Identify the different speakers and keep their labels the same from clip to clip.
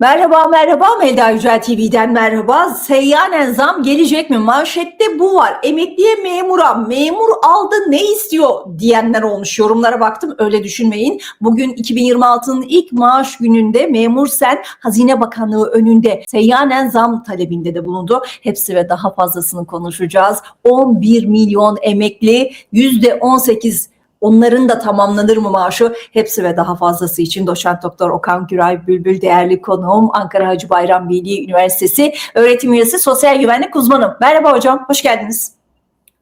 Speaker 1: Merhaba merhaba Melda Yücel TV'den merhaba. Seyyanen zam gelecek mi? Manşette bu var. Emekliye memura memur aldı ne istiyor diyenler olmuş. Yorumlara baktım öyle düşünmeyin. Bugün 2026'nın ilk maaş gününde memur sen Hazine Bakanlığı önünde seyyanen zam talebinde de bulundu. Hepsi ve daha fazlasını konuşacağız. 11 milyon emekli %18 Onların da tamamlanır mı maaşı? Hepsi ve daha fazlası için doçent doktor Okan Güray Bülbül değerli konuğum Ankara Hacı Bayram Veli Üniversitesi öğretim üyesi sosyal güvenlik uzmanım. Merhaba hocam, hoş geldiniz.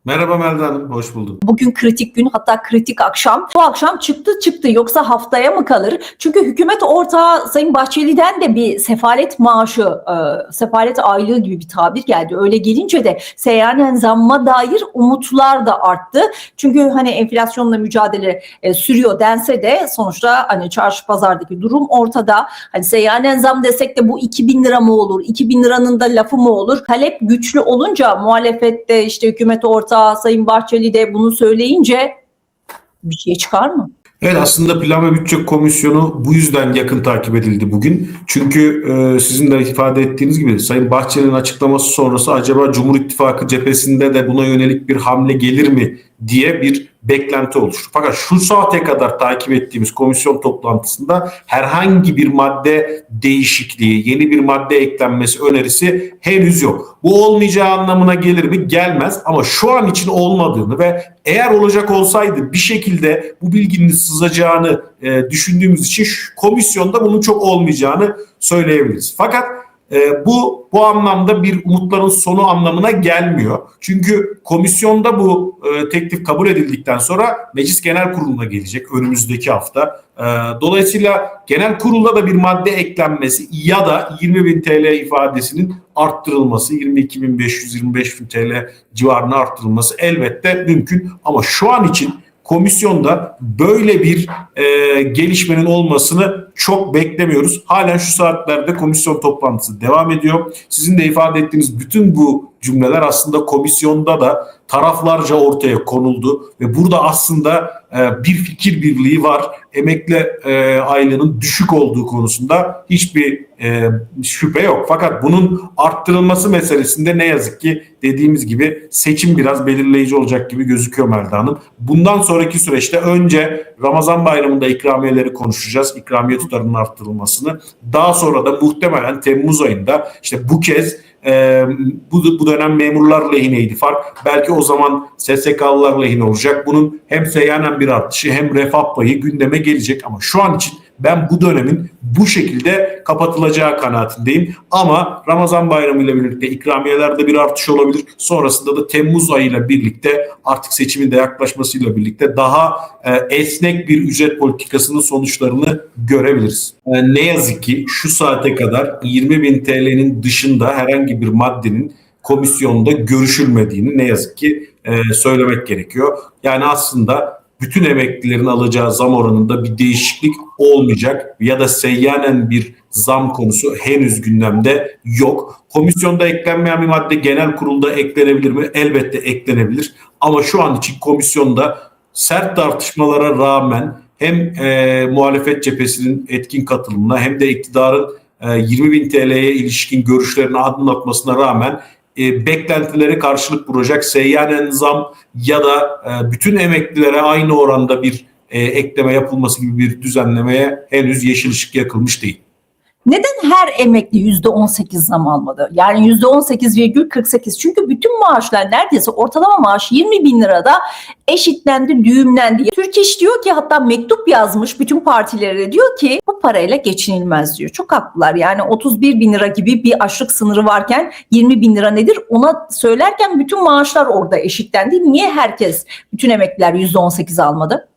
Speaker 2: Merhaba Melda Hanım, hoş bulduk.
Speaker 1: Bugün kritik gün hatta kritik akşam. Bu akşam çıktı çıktı yoksa haftaya mı kalır? Çünkü hükümet ortağı Sayın Bahçeli'den de bir sefalet maaşı, e, sefalet aylığı gibi bir tabir geldi. Öyle gelince de seyyanen zamma dair umutlar da arttı. Çünkü hani enflasyonla mücadele e, sürüyor dense de sonuçta hani çarşı pazardaki durum ortada. Hani seyyanen zam desek de bu 2000 lira mı olur? 2000 liranın da lafı mı olur? Talep güçlü olunca muhalefette işte hükümet ortağı Sayın Bahçeli de bunu söyleyince bir şey çıkar mı?
Speaker 2: Evet aslında Plan ve Bütçe Komisyonu bu yüzden yakın takip edildi bugün. Çünkü e, sizin de ifade ettiğiniz gibi Sayın Bahçeli'nin açıklaması sonrası acaba Cumhur İttifakı cephesinde de buna yönelik bir hamle gelir mi diye bir beklenti oluştu. Fakat şu saate kadar takip ettiğimiz komisyon toplantısında herhangi bir madde değişikliği, yeni bir madde eklenmesi önerisi henüz yok. Bu olmayacağı anlamına gelir mi? Gelmez ama şu an için olmadığını ve eğer olacak olsaydı bir şekilde bu bilginin sızacağını e, düşündüğümüz için komisyonda bunun çok olmayacağını söyleyebiliriz. Fakat e, bu bu anlamda bir umutların sonu anlamına gelmiyor. Çünkü komisyonda bu e, teklif kabul edildikten sonra Meclis Genel Kurulu'na gelecek önümüzdeki hafta. E, dolayısıyla genel kurulda da bir madde eklenmesi ya da 20 bin TL ifadesinin arttırılması 22.500-25.000 TL civarına arttırılması elbette mümkün. Ama şu an için komisyonda böyle bir e, gelişmenin olmasını çok beklemiyoruz. Halen şu saatlerde komisyon toplantısı devam ediyor. Sizin de ifade ettiğiniz bütün bu cümleler aslında komisyonda da taraflarca ortaya konuldu ve burada aslında e, bir fikir birliği var. Emekli e, aylığının düşük olduğu konusunda hiçbir e, şüphe yok. Fakat bunun arttırılması meselesinde ne yazık ki dediğimiz gibi seçim biraz belirleyici olacak gibi gözüküyor Melda Hanım. Bundan sonraki süreçte önce Ramazan bayramında ikramiyeleri konuşacağız. İkramiye tutarının arttırılmasını. Daha sonra da muhtemelen Temmuz ayında işte bu kez e, bu, bu dönem memurlar lehineydi fark. Belki o zaman SSK'lılar lehine olacak. Bunun hem seyyanen bir artışı hem refah payı gündeme gelecek ama şu an için ben bu dönemin bu şekilde kapatılacağı kanaatindeyim. Ama Ramazan bayramı ile birlikte ikramiyelerde bir artış olabilir. Sonrasında da Temmuz ayı ile birlikte artık seçimin de yaklaşmasıyla birlikte daha e, esnek bir ücret politikasının sonuçlarını görebiliriz. E, ne yazık ki şu saate kadar 20 bin TL'nin dışında herhangi bir maddenin komisyonda görüşülmediğini ne yazık ki e, söylemek gerekiyor. Yani aslında bütün emeklilerin alacağı zam oranında bir değişiklik olmayacak ya da seyyanen bir zam konusu henüz gündemde yok. Komisyonda eklenmeyen bir madde genel kurulda eklenebilir mi? Elbette eklenebilir. Ama şu an için komisyonda sert tartışmalara rağmen hem e, muhalefet cephesinin etkin katılımına hem de iktidarın e, 20 bin TL'ye ilişkin görüşlerini adım atmasına rağmen e, beklentilere karşılık bulacak seyyanen zam ya da e, bütün emeklilere aynı oranda bir e, ekleme yapılması gibi bir düzenlemeye henüz yeşil ışık yakılmış değil.
Speaker 1: Neden her emekli %18 zam almadı? Yani %18,48 çünkü bütün maaşlar neredeyse ortalama maaş 20 bin lirada eşitlendi, düğümlendi. Türk İş diyor ki hatta mektup yazmış bütün partilere diyor ki bu parayla geçinilmez diyor. Çok haklılar yani 31 bin lira gibi bir açlık sınırı varken 20 bin lira nedir? Ona söylerken bütün maaşlar orada eşitlendi. Niye herkes, bütün emekliler %18 almadı?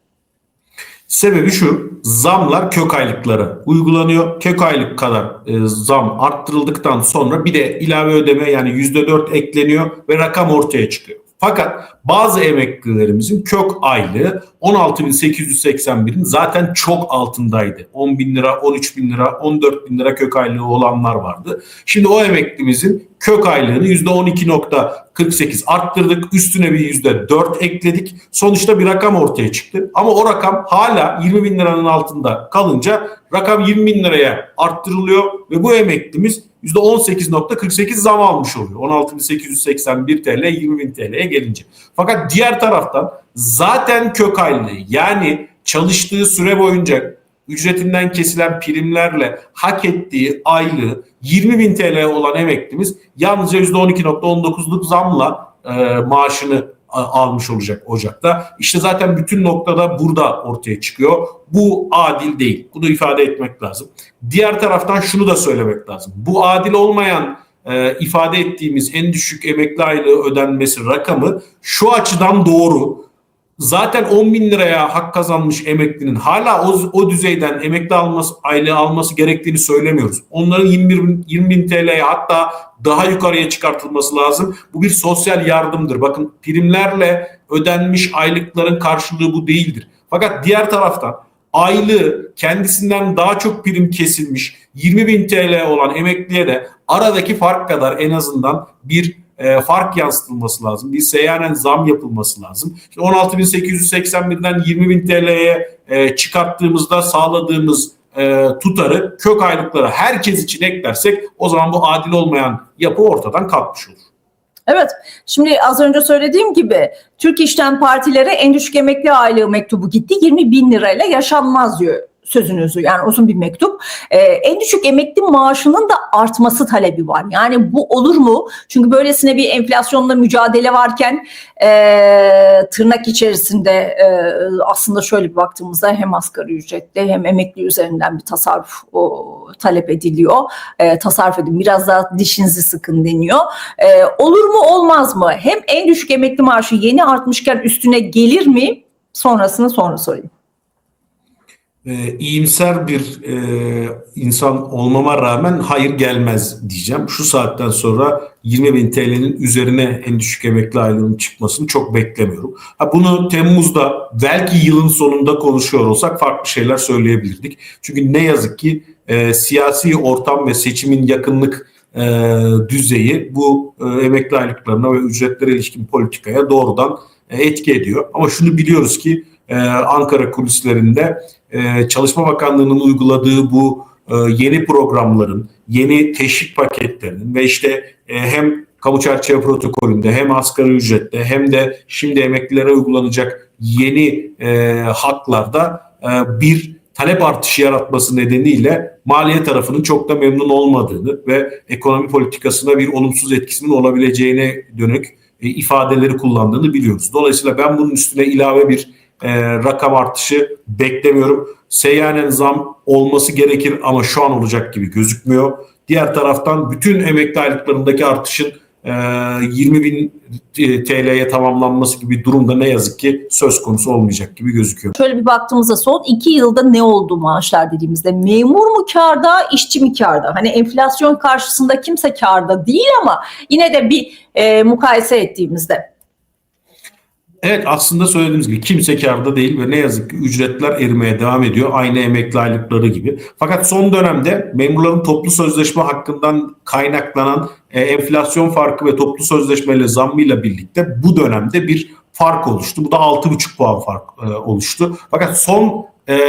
Speaker 2: Sebebi şu, zamlar kök aylıklara uygulanıyor. Kök aylık kadar e, zam arttırıldıktan sonra bir de ilave ödeme yani %4 ekleniyor ve rakam ortaya çıkıyor. Fakat bazı emeklilerimizin kök aylığı 16.881'in zaten çok altındaydı. 10 bin lira, 13 bin lira, 14 bin lira kök aylığı olanlar vardı. Şimdi o emeklimizin kök aylığını %12.40 48 arttırdık. Üstüne bir %4 ekledik. Sonuçta bir rakam ortaya çıktı. Ama o rakam hala 20 bin liranın altında kalınca rakam 20 bin liraya arttırılıyor ve bu emeklimiz %18.48 zam almış oluyor. 16.881 TL 20.000 TL'ye gelince. Fakat diğer taraftan zaten kök aylığı yani çalıştığı süre boyunca ücretinden kesilen primlerle hak ettiği aylığı 20 bin TL olan emeklimiz yalnızca %12.19'luk zamla e, maaşını a- almış olacak Ocak'ta. İşte zaten bütün noktada burada ortaya çıkıyor. Bu adil değil. Bunu ifade etmek lazım. Diğer taraftan şunu da söylemek lazım. Bu adil olmayan e, ifade ettiğimiz en düşük emekli aylığı ödenmesi rakamı şu açıdan doğru zaten 10 bin liraya hak kazanmış emeklinin hala o, o düzeyden emekli alması, aylığı alması gerektiğini söylemiyoruz. Onların 21 bin, 20 bin TL'ye hatta daha yukarıya çıkartılması lazım. Bu bir sosyal yardımdır. Bakın primlerle ödenmiş aylıkların karşılığı bu değildir. Fakat diğer taraftan aylığı kendisinden daha çok prim kesilmiş 20 bin TL olan emekliye de aradaki fark kadar en azından bir e, fark yansıtılması lazım. Bir seyyanen zam yapılması lazım. İşte 16.881'den 20.000 TL'ye e, çıkarttığımızda sağladığımız e, tutarı kök aylıklara herkes için eklersek o zaman bu adil olmayan yapı ortadan kalkmış olur.
Speaker 1: Evet. Şimdi az önce söylediğim gibi Türk İşten Partilere en düşük emekli aylığı mektubu gitti. 20 bin lirayla yaşanmaz diyor sözünüzü yani uzun bir mektup. Ee, en düşük emekli maaşının da artması talebi var. Yani bu olur mu? Çünkü böylesine bir enflasyonla mücadele varken e, tırnak içerisinde e, aslında şöyle bir baktığımızda hem asgari ücretle hem emekli üzerinden bir tasarruf o, talep ediliyor. E, tasarruf edin biraz daha dişinizi sıkın deniyor. E, olur mu olmaz mı? Hem en düşük emekli maaşı yeni artmışken üstüne gelir mi? Sonrasını sonra sorayım.
Speaker 2: E, iyimser bir e, insan olmama rağmen hayır gelmez diyeceğim. Şu saatten sonra 20 bin TL'nin üzerine en düşük emekli aylığının çıkmasını çok beklemiyorum. Ha, bunu Temmuz'da belki yılın sonunda konuşuyor olsak farklı şeyler söyleyebilirdik. Çünkü ne yazık ki e, siyasi ortam ve seçimin yakınlık e, düzeyi bu e, emekli aylıklarına ve ücretlere ilişkin politikaya doğrudan e, etki ediyor. Ama şunu biliyoruz ki e, Ankara kulislerinde e, Çalışma Bakanlığı'nın uyguladığı bu e, yeni programların, yeni teşvik paketlerinin ve işte e, hem kamu çerçeve protokolünde hem asgari ücrette hem de şimdi emeklilere uygulanacak yeni haklarda bir talep artışı yaratması nedeniyle maliye tarafının çok da memnun olmadığını ve ekonomi politikasına bir olumsuz etkisinin olabileceğine dönük ifadeleri kullandığını biliyoruz. Dolayısıyla ben bunun üstüne ilave bir e, rakam artışı beklemiyorum. Seyyanen zam olması gerekir ama şu an olacak gibi gözükmüyor. Diğer taraftan bütün emekli aylıklarındaki artışın e, 20 bin e, TL'ye tamamlanması gibi durumda ne yazık ki söz konusu olmayacak gibi gözüküyor.
Speaker 1: Şöyle bir baktığımızda son iki yılda ne oldu maaşlar dediğimizde memur mu karda, işçi mi karda? Hani enflasyon karşısında kimse karda değil ama yine de bir e, mukayese ettiğimizde.
Speaker 2: Evet aslında söylediğimiz gibi kimse karda değil ve ne yazık ki ücretler erimeye devam ediyor. Aynı emekli aylıkları gibi. Fakat son dönemde memurların toplu sözleşme hakkından kaynaklanan e, enflasyon farkı ve toplu sözleşmeyle zammıyla birlikte bu dönemde bir fark oluştu. Bu da 6,5 puan fark e, oluştu. Fakat son e,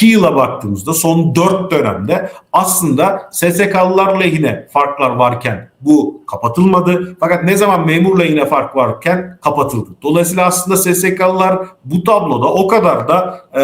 Speaker 2: yıla baktığımızda son dört dönemde aslında SSK'lılar lehine farklar varken bu kapatılmadı. Fakat ne zaman memur lehine fark varken kapatıldı. Dolayısıyla aslında SSK'lılar bu tabloda o kadar da e,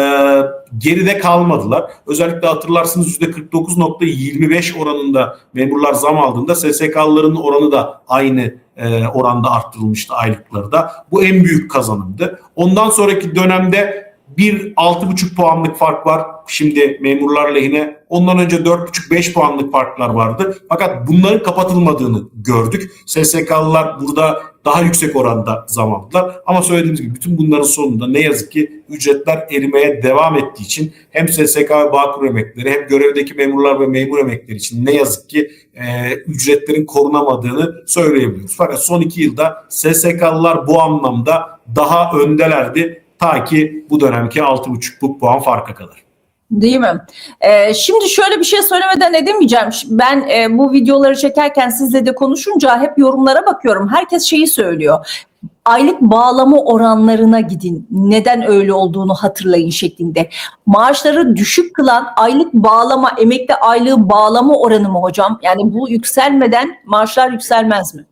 Speaker 2: geride kalmadılar. Özellikle hatırlarsınız %49.25 oranında memurlar zam aldığında SSK'lıların oranı da aynı e, oranda arttırılmıştı aylıkları da. Bu en büyük kazanımdı. Ondan sonraki dönemde bir 6,5 puanlık fark var şimdi memurlar lehine. Ondan önce 4,5-5 puanlık farklar vardı. Fakat bunların kapatılmadığını gördük. SSK'lılar burada daha yüksek oranda zam aldılar. Ama söylediğimiz gibi bütün bunların sonunda ne yazık ki ücretler erimeye devam ettiği için hem SSK ve Bağkur emekleri hem görevdeki memurlar ve memur emekleri için ne yazık ki e, ücretlerin korunamadığını söyleyebiliyoruz. Fakat son iki yılda SSK'lılar bu anlamda daha öndelerdi. Ta ki bu dönemki 6,5 puan farka kadar.
Speaker 1: Değil mi? Ee, şimdi şöyle bir şey söylemeden edemeyeceğim. Ben e, bu videoları çekerken sizle de konuşunca hep yorumlara bakıyorum. Herkes şeyi söylüyor. Aylık bağlama oranlarına gidin. Neden öyle olduğunu hatırlayın şeklinde. Maaşları düşük kılan aylık bağlama, emekli aylığı bağlama oranı mı hocam? Yani bu yükselmeden maaşlar yükselmez mi?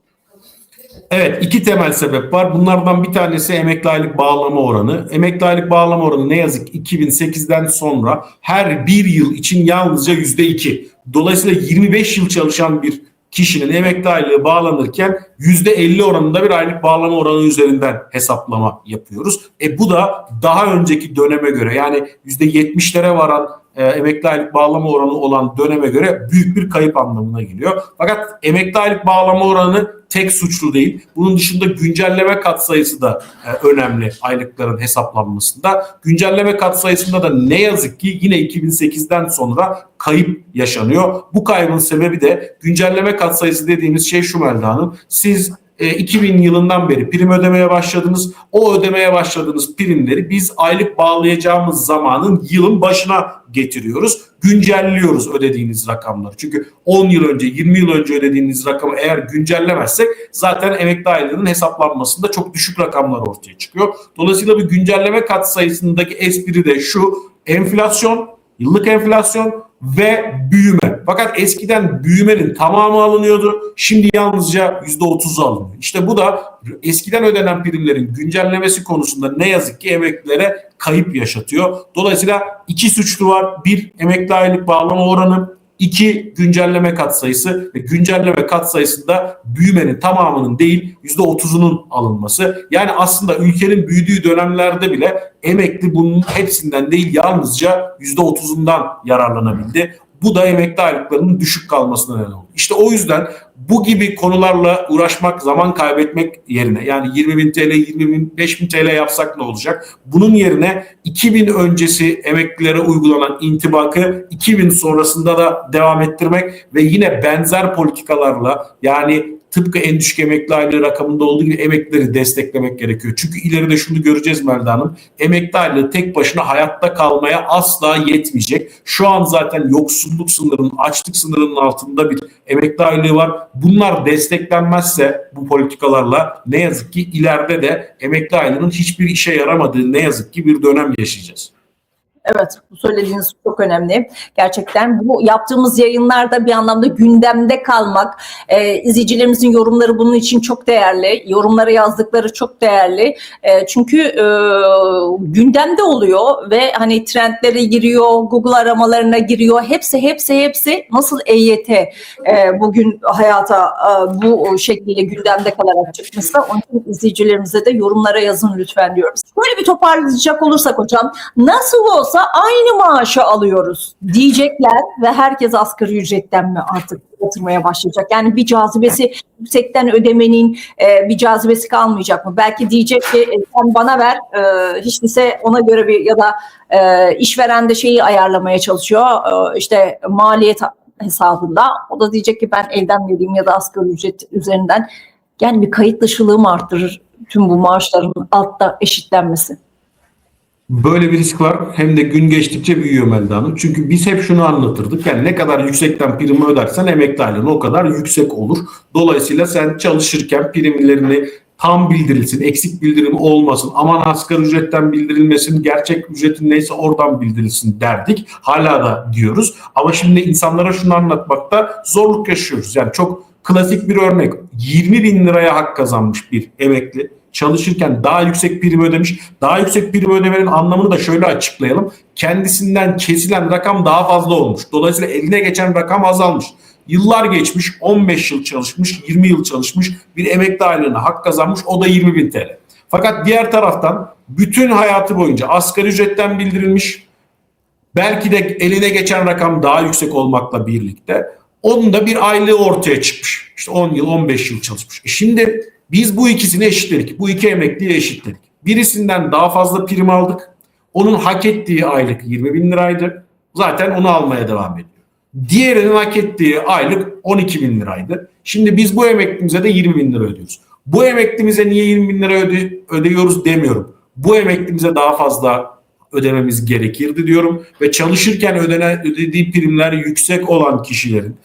Speaker 2: Evet iki temel sebep var. Bunlardan bir tanesi emekli aylık bağlama oranı. Emekli aylık bağlama oranı ne yazık ki 2008'den sonra her bir yıl için yalnızca %2. Dolayısıyla 25 yıl çalışan bir kişinin emekli aylığı bağlanırken %50 oranında bir aylık bağlama oranı üzerinden hesaplama yapıyoruz. E bu da daha önceki döneme göre yani %70'lere varan e, emekli aylık bağlama oranı olan döneme göre büyük bir kayıp anlamına geliyor. Fakat emekli aylık bağlama oranı tek suçlu değil. Bunun dışında güncelleme katsayısı da e, önemli aylıkların hesaplanmasında. Güncelleme katsayısında da ne yazık ki yine 2008'den sonra kayıp yaşanıyor. Bu kaybın sebebi de güncelleme katsayısı dediğimiz şey şu Melda Hanım. Siz e, 2000 yılından beri prim ödemeye başladınız. O ödemeye başladığınız primleri biz aylık bağlayacağımız zamanın yılın başına getiriyoruz. Güncelliyoruz ödediğiniz rakamları. Çünkü 10 yıl önce, 20 yıl önce ödediğiniz rakamı eğer güncellemezsek zaten emekli aylığının hesaplanmasında çok düşük rakamlar ortaya çıkıyor. Dolayısıyla bir güncelleme katsayısındaki espri de şu. Enflasyon, yıllık enflasyon ve büyüme. Fakat eskiden büyümenin tamamı alınıyordu. Şimdi yalnızca %30'u alınıyor. İşte bu da eskiden ödenen primlerin güncellemesi konusunda ne yazık ki emeklilere kayıp yaşatıyor. Dolayısıyla iki suçlu var. Bir emekli aylık bağlama oranı, İki güncelleme katsayısı ve güncelleme katsayısında büyümenin tamamının değil %30'unun alınması. Yani aslında ülkenin büyüdüğü dönemlerde bile emekli bunun hepsinden değil yalnızca %30'undan yararlanabildi. Bu da emekli aylıklarının düşük kalmasına neden oldu. İşte o yüzden bu gibi konularla uğraşmak, zaman kaybetmek yerine yani 20 bin TL, 25 bin TL yapsak ne olacak? Bunun yerine 2000 öncesi emeklilere uygulanan intibakı 2000 sonrasında da devam ettirmek ve yine benzer politikalarla yani tıpkı en düşük emekli aylığı rakamında olduğu gibi emeklileri desteklemek gerekiyor. Çünkü ileride şunu göreceğiz Melda Hanım. Emekli aylığı tek başına hayatta kalmaya asla yetmeyecek. Şu an zaten yoksulluk sınırının, açlık sınırının altında bir emekli aylığı var. Bunlar desteklenmezse bu politikalarla ne yazık ki ileride de emekli aylığının hiçbir işe yaramadığı ne yazık ki bir dönem yaşayacağız.
Speaker 1: Evet, bu söylediğiniz çok önemli. Gerçekten bu yaptığımız yayınlarda bir anlamda gündemde kalmak, e, izleyicilerimizin yorumları bunun için çok değerli. Yorumlara yazdıkları çok değerli. E, çünkü e, gündemde oluyor ve hani trendlere giriyor, Google aramalarına giriyor. Hepsi, hepsi, hepsi nasıl EYT e, bugün hayata e, bu şekliyle gündemde kalarak çıkmışsa onun için izleyicilerimize de yorumlara yazın lütfen diyoruz. Böyle bir toparlayacak olursak hocam, nasıl olsa aynı maaşı alıyoruz diyecekler ve herkes asgari ücretten mi artık yatırmaya başlayacak? Yani bir cazibesi yüksekten ödemenin e, bir cazibesi kalmayacak mı? Belki diyecek ki e, sen bana ver e, hiç değilse ona göre bir ya da e, işveren de şeyi ayarlamaya çalışıyor e, işte maliyet hesabında. O da diyecek ki ben elden vereyim ya da asgari ücret üzerinden. Yani bir kayıt dışılığı mı arttırır tüm bu maaşların altta eşitlenmesi?
Speaker 2: Böyle bir risk var. Hem de gün geçtikçe büyüyor Melda Hanım. Çünkü biz hep şunu anlatırdık. Yani ne kadar yüksekten primi ödersen emekli aylığın o kadar yüksek olur. Dolayısıyla sen çalışırken primlerini tam bildirilsin, eksik bildirim olmasın, aman asgari ücretten bildirilmesin, gerçek ücretin neyse oradan bildirilsin derdik. Hala da diyoruz. Ama şimdi insanlara şunu anlatmakta zorluk yaşıyoruz. Yani çok klasik bir örnek. 20 bin liraya hak kazanmış bir emekli çalışırken daha yüksek prim ödemiş. Daha yüksek prim ödemenin anlamını da şöyle açıklayalım. Kendisinden kesilen rakam daha fazla olmuş. Dolayısıyla eline geçen rakam azalmış. Yıllar geçmiş, 15 yıl çalışmış, 20 yıl çalışmış bir emekli aylığına hak kazanmış. O da 20 bin TL. Fakat diğer taraftan bütün hayatı boyunca asgari ücretten bildirilmiş. Belki de eline geçen rakam daha yüksek olmakla birlikte onun da bir aylığı ortaya çıkmış. İşte 10 yıl, 15 yıl çalışmış. E şimdi biz bu ikisini eşitledik. Bu iki emekliyi eşitledik. Birisinden daha fazla prim aldık. Onun hak ettiği aylık 20 bin liraydı. Zaten onu almaya devam ediyor. Diğerinin hak ettiği aylık 12 bin liraydı. Şimdi biz bu emeklimize de 20 bin lira ödüyoruz. Bu emeklimize niye 20 bin lira öde- ödüyoruz demiyorum. Bu emeklimize daha fazla ödememiz gerekirdi diyorum ve çalışırken ödenen ödediği primler yüksek olan kişilerin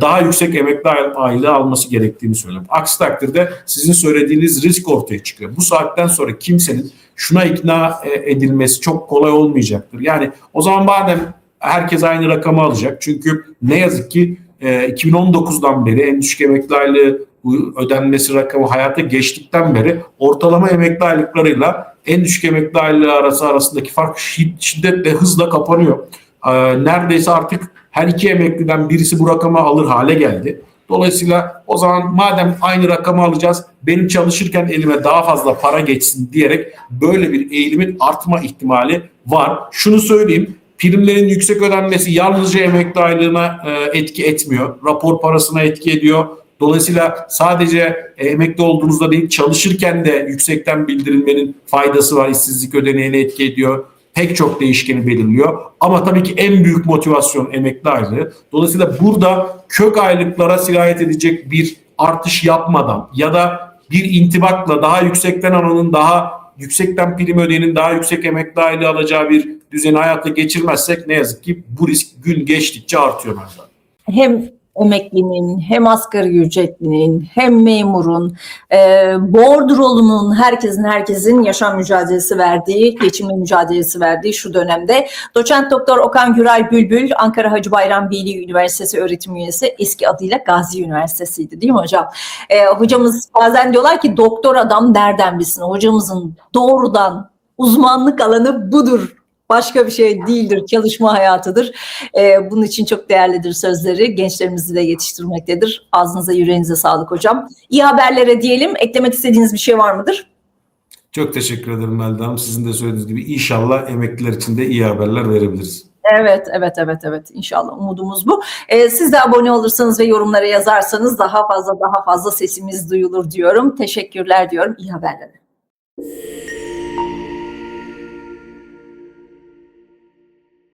Speaker 2: daha yüksek emekli ay- aylığı alması gerektiğini söylüyorum. Aksi takdirde sizin söylediğiniz risk ortaya çıkıyor. Bu saatten sonra kimsenin şuna ikna e, edilmesi çok kolay olmayacaktır. Yani o zaman madem herkes aynı rakamı alacak. Çünkü ne yazık ki e, 2019'dan beri en düşük emekli aylığı ödenmesi rakamı hayata geçtikten beri ortalama emekli aylıklarıyla en düşük emekli aylığı arası arasındaki fark şid- şiddetle hızla kapanıyor. E, neredeyse artık her iki emekliden birisi bu rakamı alır hale geldi. Dolayısıyla o zaman madem aynı rakamı alacağız benim çalışırken elime daha fazla para geçsin diyerek böyle bir eğilimin artma ihtimali var. Şunu söyleyeyim primlerin yüksek ödenmesi yalnızca emekli aylığına e, etki etmiyor. Rapor parasına etki ediyor. Dolayısıyla sadece e, emekli olduğunuzda değil çalışırken de yüksekten bildirilmenin faydası var. İşsizlik ödeneğine etki ediyor. Pek çok değişkeni belirliyor. Ama tabii ki en büyük motivasyon emekli aylığı. Dolayısıyla burada kök aylıklara sirayet edecek bir artış yapmadan ya da bir intibakla daha yüksekten alanın daha yüksekten prim ödeyenin daha yüksek emekli aylığı alacağı bir düzeni hayata geçirmezsek ne yazık ki bu risk gün geçtikçe artıyor Merdan.
Speaker 1: hem emeklinin hem asgari ücretlinin hem memurun e, bordrolunun herkesin herkesin yaşam mücadelesi verdiği geçinme mücadelesi verdiği şu dönemde doçent doktor Okan Güray Bülbül Ankara Hacı Bayram Veli Üniversitesi öğretim üyesi eski adıyla Gazi Üniversitesi'ydi değil mi hocam? E, hocamız bazen diyorlar ki doktor adam nereden bilsin hocamızın doğrudan uzmanlık alanı budur başka bir şey değildir, çalışma hayatıdır. Ee, bunun için çok değerlidir sözleri. Gençlerimizi de yetiştirmektedir. Ağzınıza yüreğinize sağlık hocam. İyi haberlere diyelim. Eklemek istediğiniz bir şey var mıdır?
Speaker 2: Çok teşekkür ederim Melda Hanım. Sizin de söylediğiniz gibi inşallah emekliler için de iyi haberler verebiliriz.
Speaker 1: Evet, evet, evet, evet. İnşallah umudumuz bu. Ee, siz de abone olursanız ve yorumlara yazarsanız daha fazla daha fazla sesimiz duyulur diyorum. Teşekkürler diyorum. İyi haberlere.